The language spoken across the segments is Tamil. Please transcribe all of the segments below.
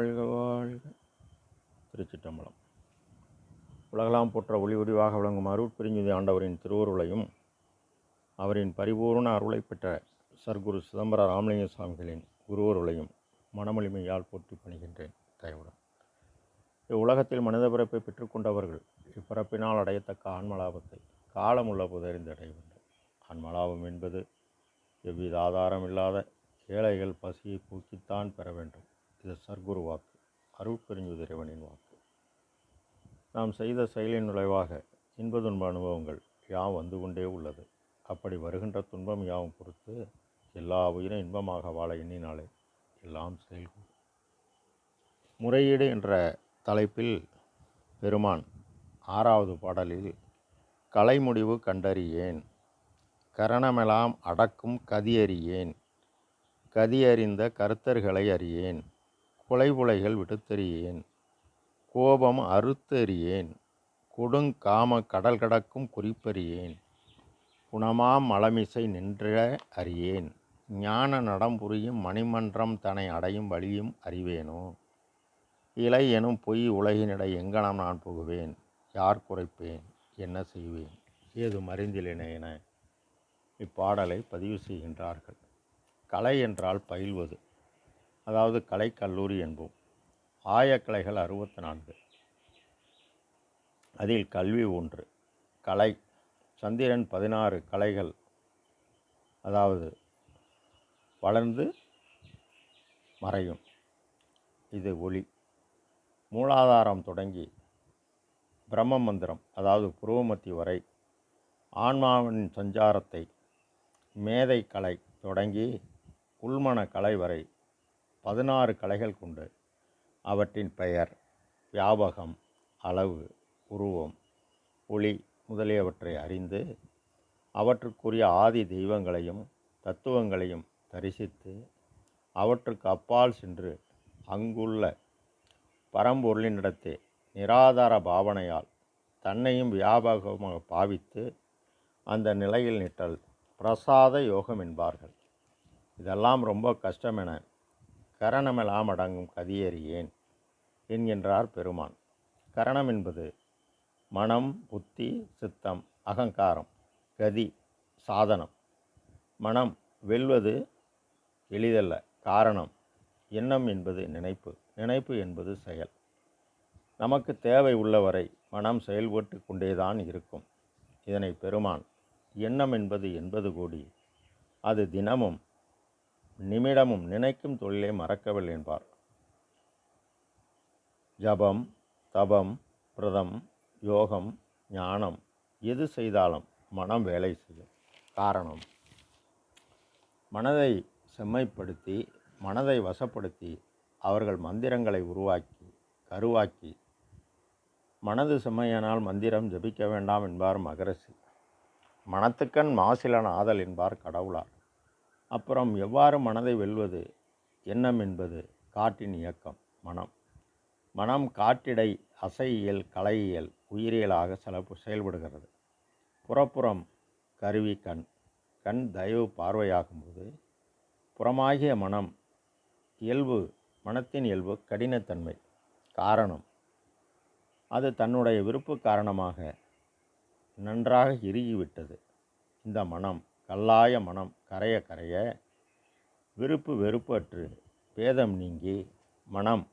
வாழ்க வாழ்க. திருச்சிட்டம்பலம் உலகலாம் போற்ற ஒளி ஒளிவாக விளங்கும் அருட்பெருஞ்சுதி ஆண்டவரின் திருவருளையும் அவரின் பரிபூர்ண அருளை பெற்ற சர்க்குரு சிதம்பர ராமலிங்க சுவாமிகளின் குருவருளையும் மனமொழிமையால் போற்றி பணிகின்றேன் தயவுடன். இவ்வுலகத்தில் மனித பிறப்பை பெற்றுக்கொண்டவர்கள் இப்பிறப்பினால் அடையத்தக்க ஆன்மலாபத்தை காலமுள்ள புதறிந்து அடைய வேண்டும். ஆன்மலாபம் என்பது எவ்வித ஆதாரம் இல்லாத ஏழைகள் பசியை போக்கித்தான் பெற வேண்டும். இது சர்க்குரு வாக்கு. அருட்பெருஞ்சுதி இறைவனின் வாக்கு. நாம் செய்த செயலின் நுழைவாக இன்ப துன்ப அனுபவங்கள் யாம் வந்து கொண்டே உள்ளது. அப்படி வருகின்ற துன்பம் யாவும் பொறுத்து எல்லா உயிரும் இன்பமாக வாழ எண்ணினாலே எல்லாம் செயல்கூடும். முறையீடு என்ற தலைப்பில் பெருமான் ஆறாவது பாடலில் கலைமுடிவு கண்டறியேன் கரணமெலாம் அடக்கும் கதியறியேன் கதியறிந்த கருத்தர்களை அறியேன் குலைபுலைகள் விடுத்தெறியேன் கோபம் அறுத்தறியேன். கொடுங்காம கடல் கடக்கும் குறிப்பறியேன். குணமாம் மலமிசை நின்ற அறியேன். ஞான நடம்புரியும் மணிமன்றம் தன்னை அடையும் வழியும் அறிவேனோ? இலை எனும் பொய் உலகினிடை எங்கனம் நான் புகுவேன்? யார் குறைப்பேன்? என்ன செய்வேன்? ஏது மறிந்திலேனே என இப்பாடலை பதிவு செய்கின்றார்கள். கலை என்றால் பயில்வது. அதாவது கலைக்கல்லூரி என்போம். ஆயக்கலைகள் அறுபத்தி நான்கு அதில் கல்வி ஒன்று. கலை சந்திரன் பதினாறு கலைகள். அதாவது வளர்ந்து மறையும். இது ஒளி. மூலாதாரம் தொடங்கி பிரம்ம மந்திரம் அதாவது புருவமத்தி வரை ஆன்மாவின் சஞ்சாரத்தை மேதை கலை தொடங்கி உள்மன கலை வரை பதினாறு கலைகள் கொண்டு அவற்றின் பெயர் வியாபகம் அளவு உருவம் ஒளி முதலியவற்றை அறிந்து அவற்றுக்குரிய ஆதி தெய்வங்களையும் தத்துவங்களையும் தரிசித்து அவற்றுக்கு அப்பால் சென்று அங்குள்ள பரம்பொருளினிடத்தே நிராதார பாவனையால் தன்னையும் வியாபகமாக பாவித்து அந்த நிலையில் நிற்றல் பிரசாத யோகம் என்பார்கள். இதெல்லாம் ரொம்ப கஷ்டம் என கரணமெல்லாம் அடங்கும் கதியறியேன் என்கின்றார் பெருமான். கரணம் என்பது மனம் புத்தி சித்தம் அகங்காரம் கதி சாதனம். மனம் வெல்வது எளிதல்ல காரணம் எண்ணம் என்பது நினைப்பு நினைப்பு என்பது செயல். நமக்கு தேவை உள்ளவரை மனம் செயல்பட்டு கொண்டேதான் இருக்கும். இதனை பெருமான் எண்ணம் என்பது எண்பது கோடி அது தினமும் நிமிடமும் நினைக்கும் தொழிலை மறக்கவில்லை என்பார். ஜபம் தபம் பிரதம் யோகம் ஞானம் எது செய்தாலும் மனம் வேலை செய்யும். காரணம் மனதை செம்மைப்படுத்தி மனதை வசப்படுத்தி அவர்கள் மந்திரங்களை உருவாக்கி கருவாக்கி மனது செம்மையானால் மந்திரம் ஜபிக்க வேண்டாம் என்பார் மகரசி மனத்துக்கண் மாசிலன் ஆதல் என்பார் கடவுளார். அப்புறம் எவ்வாறு மனதை வெல்வது? எண்ணம் என்பது காட்டின் இயக்கம் மனம். மனம் காட்டிடை அசையியல் கலையியல் உயிரியலாக செல செயல்படுகிறது. புறப்புறம் கருவி கண். கண் தயவு பார்வையாகும்போது புறமாகிய மனம் இயல்பு மனத்தின் இயல்பு கடினத்தன்மை காரணம். அது தன்னுடைய விருப்பு காரணமாக நன்றாக இறுகிவிட்டது. இந்த மனம் கல்லாய மனம் கரைய கரைய விருப்பு வெறுப்பற்று பேதம் நீங்கி மனம்.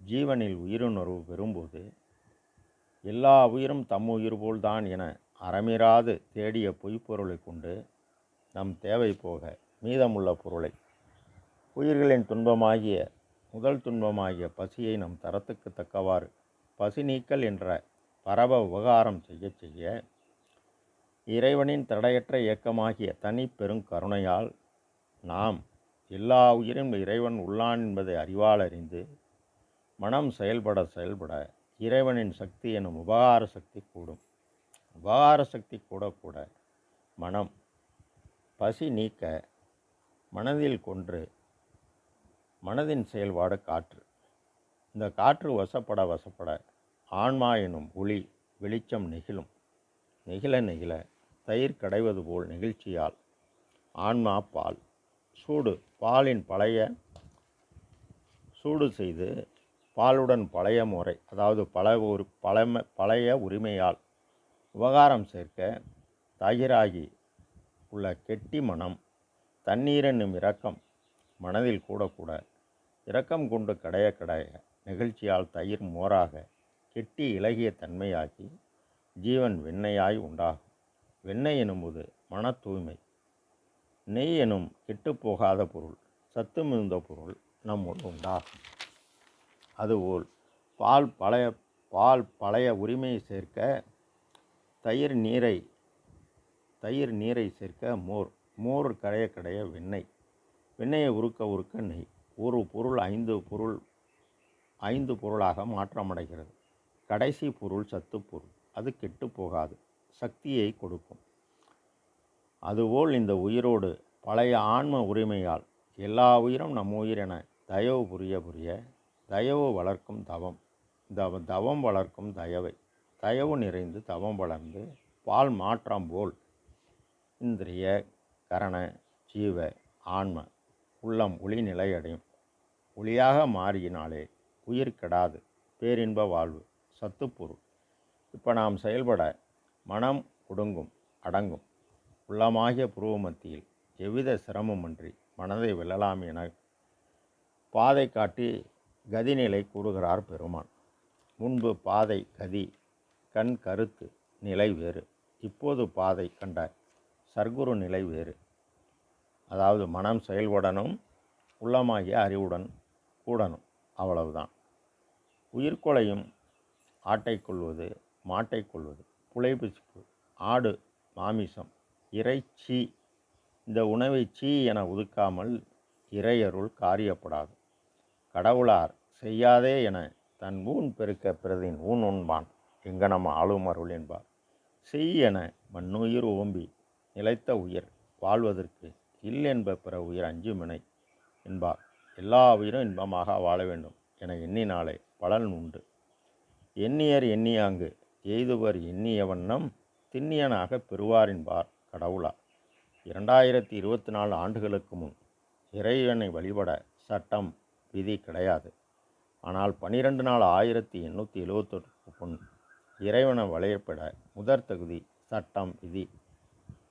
ஜீவனில் உயிருணர்வு பெறும்போது எல்லா உயிரும் தம் உயிர் போல்தான் என அறமிராது தேடிய பொய்ப்பொருளை கொண்டு நம் தேவை போக மீதமுள்ள பொருளை உயிர்களின் துன்பமாகிய முதல் துன்பமாகிய பசியை நம் தரத்துக்கு தக்கவாறு பசி நீக்கல் என்ற பரவ உபகாரம் செய்ய செய்ய இறைவனின் தடையற்ற இயக்கமாகிய தனி பெருங்கருணையால் நாம் எல்லா உயிரும் இறைவன் உள்ளான் என்பதை அறிவால் அறிந்து மனம் செயல்பட செயல்பட இறைவனின் சக்தி எனும் உபகார சக்தி கூடும். உபகார சக்தி கூட கூட மனம் பசி நீக்க மனதில் கொன்று மனதின் செயல்பாடு காற்று. இந்த காற்று வசப்பட வசப்பட ஆன்மா எனும் ஒளி வெளிச்சம் நெகிழும். நெகிழ நெகிழ தயிர் கடைவது போல் நெகிழ்ச்சியால். ஆன்மா பால். சூடு. பாலின் பழைய சூடு செய்து பாலுடன் பழைய முறை அதாவது பல ஒரு பழம பழைய உரிமையால் உபகாரம் சேர்க்க தயிராகி உள்ள கெட்டி மனம் தண்ணீரென்னும் இரக்கம் மனதில் கூட கூட இரக்கம் கொண்டு கடைய கடைய நிகழ்ச்சியால் தயிர் மோராக கெட்டி இலகிய தன்மையாகி ஜீவன் வெண்ணையாய் உண்டாகும். வெண்ணெய் எனும்போது மன தூய்மை நெய் எனும் கெட்டுப்போகாத பொருள் சத்து மிகுந்த பொருள் நம்முள் உண்டாகும் அதுபோல் பால் பழைய பால் பழைய உரிமையை சேர்க்க தயிர் நீரை தயிர் நீரை சேர்க்க மோர் மோர் கடைய கடைய வெண்ணெய். வெண்ணெயை உருக்க உருக்க நெய். ஒரு பொருள் ஐந்து பொருள் ஐந்து பொருளாக மாற்றமடைகிறது. கடைசி பொருள் சத்து பொருள். அது கெட்டு போகாது. சக்தியை கொடுக்கும். அதுபோல் இந்த உயிரோடு பழைய ஆன்ம உரிமையால் எல்லா உயிரும் நம் உயிர் என தயவு புரிய புரிய தயவு வளர்க்கும் தவம் தவ தவம் வளர்க்கும் தயவை தயவு நிறைந்து தவம் வளர்ந்து பால் மாற்றம் போல் இந்திரிய கரண ஜீவ ஆன்ம உள்ளம் ஒளி நிலையடையும். ஒளியாக மாறியினாலே உயிர் கெடாது. பேரின்ப வாழ்வு சத்துப்பொருள். இப்போ நாம் செயல்பட மனம் ஒடுங்கும் அடங்கும். உள்ளமாகிய புருவ மத்தியில் எவ்வித சிரமமின்றி மனதை வெல்லலாம் என பாதை காட்டி கதிநிலை கூறுகிறார் பெருமான். முன்பு பாதை கதி கண் கருத்து நிலை வேறு. இப்போது பாதை கண்ட சர்க்குரு நிலை வேறு. அதாவது மனம் செயல்படணும் உள்ளமாகிய அறிவுடன் கூடணும். அவ்வளவுதான். உயிர்கொலையும் ஆட்டை கொள்வது மாட்டை கொள்வது. புலைபிசிப்பு ஆடு மாமிசம் இறைச்சி இந்த உணவை சீ என ஒதுக்காமல் இறையருள் காரியப்படாது. கடவுளார் செய்யாதே என தன் ஊன் பெருக்க பிறதின் ஊன் உண்பான் எங்கனம் ஆளும் அருள் என்பார். செய் என மண்ணுயிர் ஓம்பி நிலைத்த உயிர் வாழ்வதற்கு இல் என்ப பிற உயிர் அஞ்சுமினை என்பார். எல்லா உயிரும் இன்பமாக வாழ வேண்டும் என எண்ணினாலே பலன் உண்டு. எண்ணியர் எண்ணியாங்கு எய்துவர் எண்ணிய வண்ணம் திண்ணியனாக பெறுவார் பார் கடவுளா. இரண்டாயிரத்தி இருபத்தி நாலு ஆண்டுகளுக்கு முன் இறைவனை வழிபட சட்டம் விதி கிடையாது. ஆனால் பனிரெண்டு நாள் ஆயிரத்தி எண்ணூற்றி எழுவத்தொட்டுக்கு முன் இறைவனை வழிபட முதற் தகுதி சட்டம் விதி.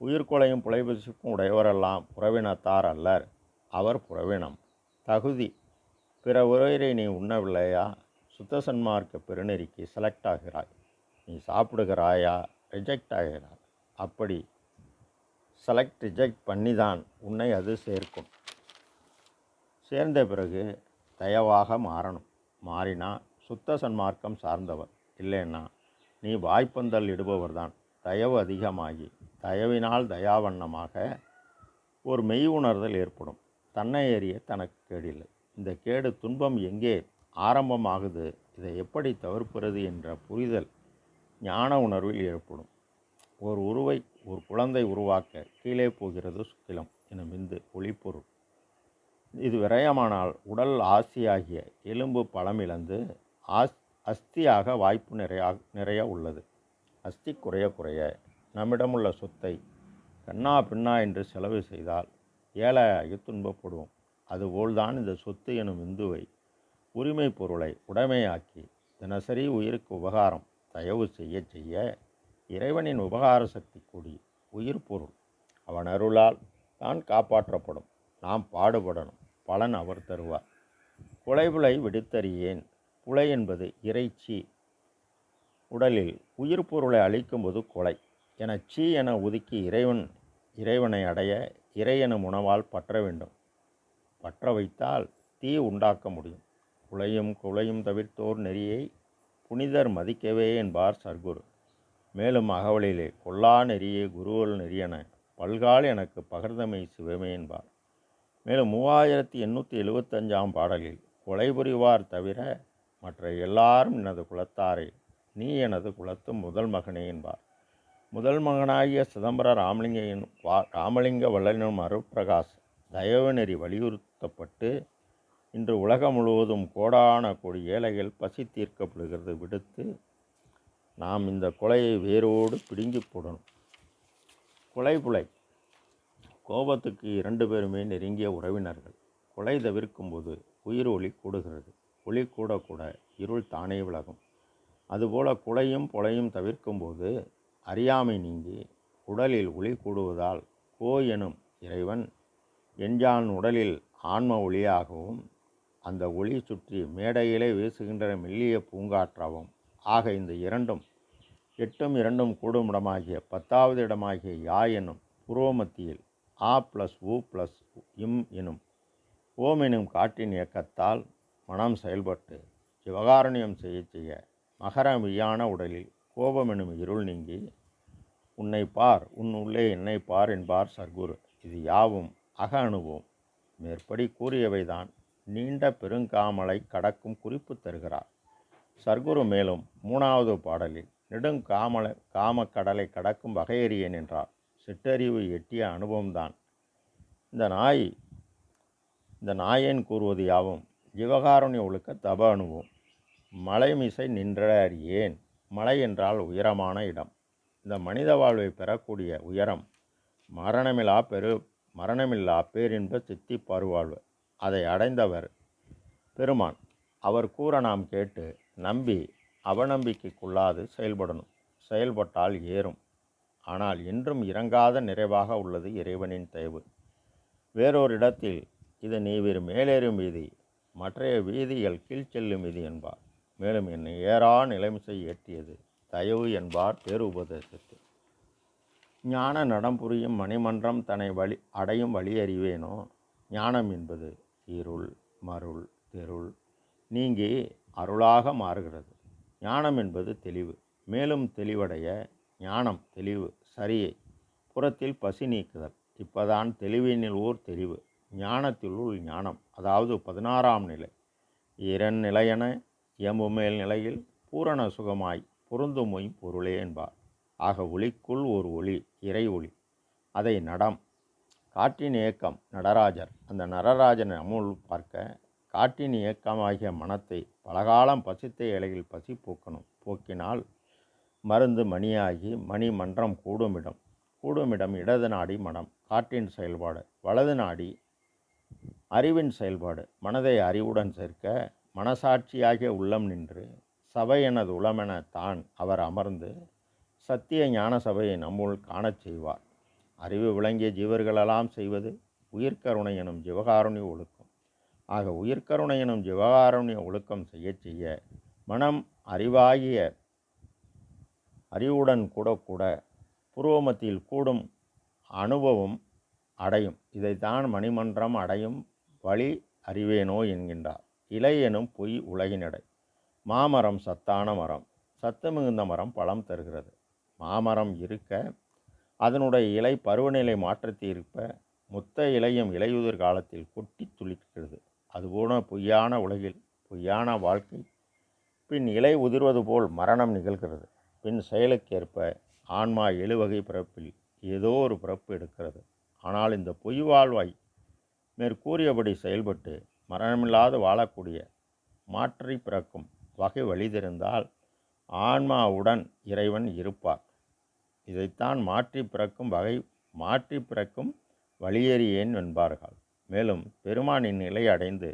உயிர்கொலையும் புலைபசிப்பும் உடையவரெல்லாம் புறவினத்தார் அல்லர் அவர் புறவினம். தகுதி. பிற உயிரை நீ உண்ணவில்லையா? சுத்த சன்மார்க்க பெருநெறிக்கு செலக்ட் ஆகிறாய். நீ சாப்பிடுகிறாயா? ரிஜெக்ட் ஆகிறார் அப்படி செலக்ட் ரிஜெக்ட் பண்ணி தான் உன்னை அது சேர்க்கும். சேர்ந்த பிறகு தயவாக மாறணும். மாறினா சுத்த சன்மார்க்கம் சார்ந்தவர் இல்லைன்னா நீ வாய்ப்பந்தல் இடுபவர் தான் தயவு அதிகமாகி தயவினால் தயாவண்ணமாக ஒரு மெய் உணர்தல் ஏற்படும். தன்னை ஏறிய தனக்கு கேடில்லை. இந்த கேடு துன்பம் எங்கே ஆரம்பமாகுது? இதை எப்படி தவிர்ப்பது என்ற புரிதல் ஞான உணர்வில் ஏற்படும். ஒரு உருவை ஒரு குழந்தை உருவாக்க கீழே போகிறது சுக்கிலம் எனும் விந்து ஒளிப்பொருள். இது விரயமானால் உடல் ஆசியாகிய எலும்பு பழமிழந்து ஆஸ் அஸ்தியாக வாய்ப்பு நிறையா நிறைய உள்ளது. அஸ்தி குறைய குறைய நம்மிடமுள்ள சொத்தை கண்ணா பின்னா என்று செலவு செய்தால் ஏழையாகி துன்பப்படுவோம். அதுபோல்தான் இந்த சொத்து எனும் இந்துவை உரிமை பொருளை உடைமையாக்கி தினசரி உயிருக்கு உபகாரம் தயவு செய்ய செய்ய இறைவனின் உபகார சக்தி கூடி உயிர் பொருள். அவன் அருளால் தான் காப்பாற்றப்படும். நாம் பாடுபடணும். பலன் அவர் தருவார். குலைபுலை விடுத்தறியேன். புலை என்பது இறைச்சி உடலில் உயிர் பொருளை அழிக்கும்போது கொலை. என சீ என ஒதுக்கி இறைவன் இறைவனை அடைய இறை எனும் உணவால் பற்ற வேண்டும். பற்ற வைத்தால் தீ உண்டாக்க முடியும். குலையும் குலையும் தவிர்த்தோர் நெறியை புனிதர் மதிக்கவே என்பார் சர்க்குரு. மேலும் அகவலிலே கொல்லா நெறியே குருவல் நெறியென பல்கால் எனக்கு பகர்ந்தமை சிவமே என்பார். மேலும் மூவாயிரத்தி எண்ணூற்றி எழுபத்தஞ்சாம் பாடலில் கொலை புரிவார் தவிர மற்ற எல்லாரும் எனது குலத்தாரே நீ எனது குலத்து முதல் மகனே என்பார். முதல் மகனாகிய சிதம்பர ராமலிங்கையின் வா ராமலிங்க வல்லனும் அருட்பிரகாஷ் தயவு நெறி வலியுறுத்தப்பட்டு இன்று உலகம் முழுவதும் கோடான கோடி ஏழைகள் பசி தீர்க்கப்படுகிறது விடுத்து நாம் இந்த கொலையை வேரோடு பிடுங்கி போடணும். கொலை புலை. கோபத்துக்கு இரண்டு பேருமே நெருங்கிய உறவினர்கள். கொலை தவிர்க்கும்போது உயிர் ஒளி கூடுகிறது. ஒளி கூட கூட இருள் தானே விலகும். அதுபோல குலையும் பொலையும் தவிர்க்கும்போது அறியாமை நீங்கி உடலில் ஒளி கூடுவதால் கோ எனும் இறைவன் எஞ்சான் உடலில் ஆன்ம ஒளியாகவும் அந்த ஒளி சுற்றி மேடையிலே வீசுகின்ற மெல்லிய பூங்காற்றாகும் ஆக இந்த இரண்டும் எட்டும் இரண்டும் கூடும் இடமாகிய பத்தாவது இடமாகிய யா எனும் புரோமத்தியில் ஆ ப்ளஸ் ஊ ப்ளஸ் இம் எனும் ஓம் எனும் காற்றின் இயக்கத்தால் மனம் செயல்பட்டு சிவகாரண்யம் செய்ய செய்ய மகரமியான உடலில் கோபம் எனும் இருள் நீங்கி உன்னை பார் உன் உள்ளே என்னை பார் என்பார் சர்க்குரு. இது யாவும் அக அனுபவம் மேற்படி கூறியவைதான் நீண்ட பெருங்காமலை கடக்கும் குறிப்பு தருகிறார். சர்க்குரு மேலும் மூணாவது பாடலில் நெடுங்காமல காமக்கடலை கடக்கும் வகையறியேன் என்றார் சிற்றறிவு எட்டிய அனுபவம்தான். இந்த நாய் இந்த நாயன் கூறுவது யாவும் ஜீவகாருண்ய ஒழுக்க தப அனுபவம். மலை மிசை நின்ற அறியேன் மலை என்றால் உயரமான இடம். இந்த மனித வாழ்வை பெறக்கூடிய உயரம் மரணமில்லா பெரு மரணமில்லா பேரின்ப சித்தி பருவாழ்வு அதை அடைந்தவர் பெருமான். அவர் கூற நாம் கேட்டு நம்பி அவநம்பிக்கைக்குள்ளாது செயல்படணும். செயல்பட்டால் ஏறும். ஆனால் இன்றும் இறங்காத நிறைவாக உள்ளது இறைவனின் தயவு. வேறொரு இடத்தில் இது நீ மேலேறும் வீதி மற்றைய வீதிகள் கீழ் செல்லும் வீதி என்பார். மேலும் என்னை ஏறா நிலைமிசை ஏற்றியது தயவு என்பார் பேருபதேசத்தில் ஞான நடம் புரியும் மணிமன்றம் தன்னை வழி அடையும் வழி அறிவேனோ ஞானம் என்பது இருள் மருள் தெருள் நீங்கி அருளாக மாறுகிறது. ஞானம் என்பது தெளிவு. மேலும் தெளிவடைய ஞானம் தெளிவு சரியை புறத்தில் பசி நீக்குதல். இப்பதான் தெளிவினில் ஓர் தெளிவு ஞானத்திலுள் ஞானம். அதாவது பதினாறாம் நிலை. இரண் நிலையென இயம்புமேல் நிலையில் பூரண சுகமாய் பொருந்துமொய் பொருளே என்பார். ஆக ஒளிக்குள் ஒரு ஒளி இறை ஒளி. அதை நடம் காற்றின் இயக்கம் நடராஜர். அந்த நடராஜனை அமுல் பார்க்க காற்றின் இயக்கமாகிய மனத்தை பலகாலம் பசித்த இலையில் பசி போக்கணும். போக்கினால் மருந்து மணியாகி மணி மன்றம் கூடுமிடம். கூடுமிடம் இடது நாடி மனம் காற்றின் செயல்பாடு. வலது நாடி அறிவின் செயல்பாடு. மனதை அறிவுடன் சேர்க்க மனசாட்சியாகிய உள்ளம் நின்று சபை எனது உளமென தான் அவர் அமர்ந்து சத்திய ஞான சபையை நம்முள் காணச் செய்வார். அறிவு விளங்கிய ஜீவர்களெல்லாம் செய்வது உயிர்கருணை எனும் ஜீவகாருண்ய ஒழுக்கம். ஆக உயிர்கருணை எனும் ஜீவகாருண்ய ஒழுக்கம் செய்ய செய்ய மனம் அறிவாகிய அறிவுடன் கூட கூட புருவமத்தியில் கூடும் அனுபவம் அடையும். இதைத்தான் மணிமன்றம் அடையும் வழி அறிவேனோ என்கின்றார். இலை எனும் பொய் உலகினடை. மாமரம் சத்தான மரம். சத்து மிகுந்த மரம் பழம் தருகிறது. மாமரம் இருக்க அதனுடைய இலை பருவநிலை மாற்றத்திற்ப முத்த இலையும் இலையுதிர் காலத்தில் கொட்டி துளிக்கிறது அதுபோல பொய்யான உலகில் பொய்யான வாழ்க்கை. பின் இலை உதிர்வது போல் மரணம் நிகழ்கிறது. பின் செயலுக்கேற்ப ஆன்மா எழுவகை பிறப்பில் ஏதோ ஒரு பிறப்பு எடுக்கிறது. ஆனால் இந்த பொய் வாழ்வாய் மேற்கூறியபடி செயல்பட்டு மரணமில்லாது வாழக்கூடிய மாற்றி பிறக்கும் வகை வழிதிருந்தால் ஆன்மாவுடன் இறைவன் இருப்பார். இதைத்தான் மாற்றி பிறக்கும் வகை மாற்றி பிறக்கும் வழியேறியேன் என்பார்கள் மேலும் பெருமானின் நிலை அடைந்து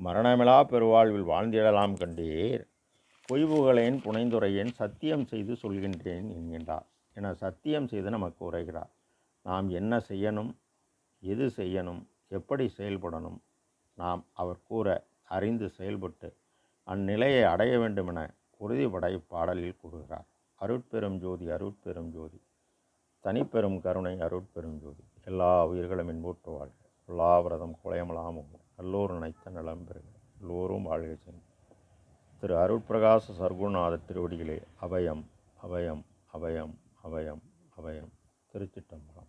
மரணமிலா பெருவாழ்வில் வாழ்ந்திடலாம் கண்டீர். பொய்வுகளேன் புனைந்துரையேன் சத்தியம் செய்து சொல்கின்றேன் என்கின்றார். என சத்தியம் செய்து நமக்கு உரைகிறார் நாம் என்ன செய்யணும்? எது செய்யணும்? எப்படி செயல்படணும்? நாம் அவர் கூற அறிந்து செயல்பட்டு அந்நிலையை அடைய வேண்டுமென உறுதிபட இப்பாடலில் கூறுகிறார். அருட்பெரும் ஜோதி அருட்பெரும் ஜோதி. தனிப்பெரும் கருணை அருட்பெரும் ஜோதி. எல்லா உயிர்களும் இன்பூட்டு வாழ்க. எல்லா விரதம் குலையமலாமும் எல்லோரும் நினைத்த நலம் பெறுக. எல்லோரும் வாழ்க சென்று திரு அருட்பிரகாச சர்க்குணநாத திருவடிகளே அபயம் அபயம் அபயம் அபயம் அபயம். திருச்சிட்டம்பலம்